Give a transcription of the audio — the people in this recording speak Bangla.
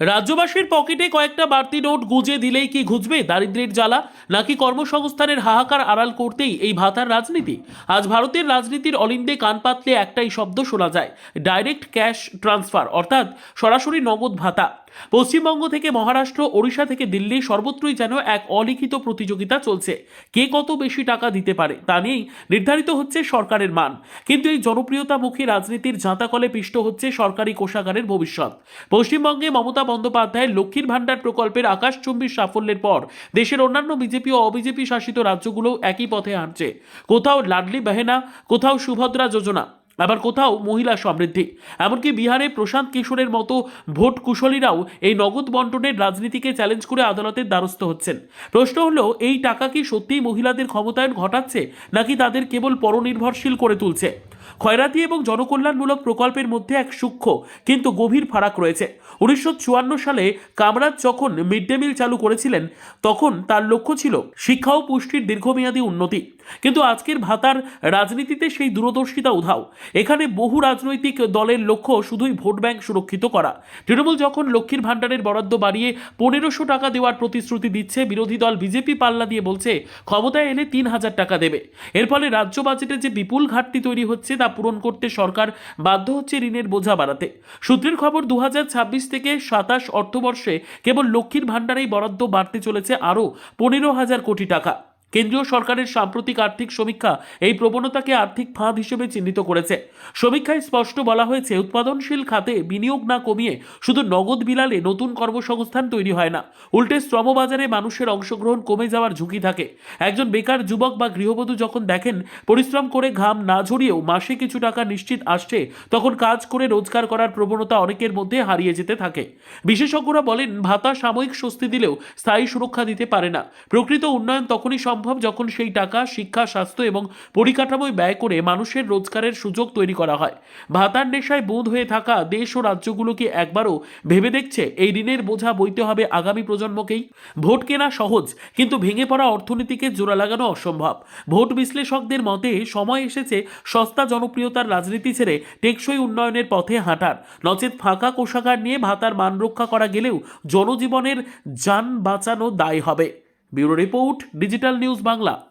রাজ্যবাসীর পকেটে কয়েকটা বাড়তি নোট গুজে দিলেই কি ঘুচবে দারিদ্রের জ্বালা? নাকি কর্মসংস্থানের হাহাকার আড়াল করতেই এই ভাতার রাজনীতি? আজ ভারতের রাজনীতির অলিন্দে কান পাতলে একটাই শব্দ শোনা যায় ডাইরেক্ট ক্যাশ ট্রান্সফার অর্থাৎ সরাসরি নগদ ভাতা। পশ্চিমবঙ্গ থেকে মহারাষ্ট্র, ওড়িশা থেকে দিল্লি সর্বত্রই যেন এক অলিখিত প্রতিযোগিতা চলছে। কে কত বেশি টাকা দিতে পারে তা নিয়েই নির্ধারিত হচ্ছে সরকারের মান। কিন্তু এই জনপ্রিয়তামুখী রাজনীতির জাঁতাকলে পিষ্ট হচ্ছে সরকারি কোষাগারের ভবিষ্যৎ। পশ্চিমবঙ্গে মমতা বন্দ্যোপাধ্যায়ের লক্ষ্মীর ভাণ্ডার প্রকল্পের আকাশচুম্বী সাফল্যের পর দেশের অন্যান্য বিজেপি ও অবিজেপি শাসিত রাজ্যগুলো একই পথে হাঁটছে। কোথাও লাডলি বেহেনা, কোথাও সুভদ্রা যোজনা আবার কোথাও মহিলা সমৃদ্ধি। এমনকি বিহারে প্রশান্ত কিশোরের মতো ভোট কুশলীরাও এই নগদ বন্টনের রাজনীতিকে চ্যালেঞ্জ করে আদালতের দ্বারস্থ হচ্ছেন। প্রশ্ন হলো, এই টাকা কি সত্যিই মহিলাদের ক্ষমতায়ন ঘটাচ্ছে, নাকি তাদের কেবল পরনির্ভরশীল করে তুলছে? খয়রাতি এবং জনকল্যাণমূলক প্রকল্পের মধ্যে এক সূক্ষ্ম কিন্তু গভীর ফারাক রয়েছে। উনিশশো চুয়ান্ন সালে কামরাজ যখন মিড ডে মিল চালু করেছিলেন, তখন তার লক্ষ্য ছিল শিক্ষা ও পুষ্টির দীর্ঘমেয়াদী উন্নতি। কিন্তু আজকের ভাতার রাজনীতিতে সেই দূরদর্শিতা উধাও। এখানে বহু রাজনৈতিক দলের লক্ষ্য শুধুই ভোট ব্যাংক সুরক্ষিত করা। তৃণমূল যখন লক্ষ্মীর ভাণ্ডারের বরাদ্দ বাড়িয়ে পনেরোশো টাকা দেওয়ার প্রতিশ্রুতি দিচ্ছে বিরোধী দল বিজেপি পাল্লা দিয়ে বলছে, ক্ষমতায় এলে তিন হাজার টাকা দেবে। এর ফলে রাজ্য বাজেটে যে বিপুল ঘাটতি তৈরি হচ্ছে তা পূরণ করতে সরকার বাধ্য হচ্ছে ঋণের বোঝা বাড়াতে। সূত্রের খবর দু হাজার ছাব্বিশ থেকে সাতাশ অর্থবর্ষে কেবল লক্ষ্মীর ভাণ্ডারেই বরাদ্দ বাড়তে চলেছে আরও পনেরো হাজার কোটি টাকা। কেন্দ্রীয় সরকারের সাম্প্রতিক আর্থিক সমীক্ষা এই প্রবণতাকে আর্থিক ফাঁদ হিসেবে চিহ্নিত করেছে। সমীক্ষায় স্পষ্ট বলা হয়েছে, উৎপাদনশীল খাতে বিনিয়োগ না কমিয়ে শুধু নগদ বিলালে নতুন কর্মসংস্থান তৈরি হয় না। উল্টে শ্রমবাজারে মানুষের অংশগ্রহণ কমে যাওয়ার ঝুঁকি থাকে। একজন বেকার যুবক বা গৃহবধূ যখন দেখেন পরিশ্রম করে ঘাম না ঝরিয়েও মাসে কিছু টাকা নিশ্চিত আসছে, তখন কাজ করে রোজগার করার প্রবণতা অনেকের মধ্যে হারিয়ে যেতে থাকে। বিশেষজ্ঞরা বলেন, ভাতা সাময়িক স্বস্তি দিলেও স্থায়ী সুরক্ষা দিতে পারে না। প্রকৃত উন্নয়ন তখনই সম্ভব যখন সেই টাকা, শিক্ষা, স্বাস্থ্য এবং পরিকাঠামোয় ব্যয় করে মানুষের রোজগারের সুযোগ তৈরি করা হয়। ভাতার নেশায় বোধ হয়ে থাকা দেশ ও রাজ্যগুলোকে একবারও ভেবে দেখছে এই ঋণের বোঝা বইতে হবে আগামী প্রজন্মকেই। ভোট কেনা সহজ, কিন্তু ভেঙে পড়া অর্থনীতিকে জোড়া লাগানো অসম্ভব। ভোট বিশ্লেষকদের মতে, সময় এসেছে সস্তা জনপ্রিয়তার রাজনীতি ছেড়ে টেকসই উন্নয়নের পথে হাঁটার। নচেত ফাঁকা কোষাগার নিয়ে ভাতার মান রক্ষা করা গেলেও জনজীবনের যান বাঁচানো দায় হবে। Bureau report digital news Bangla.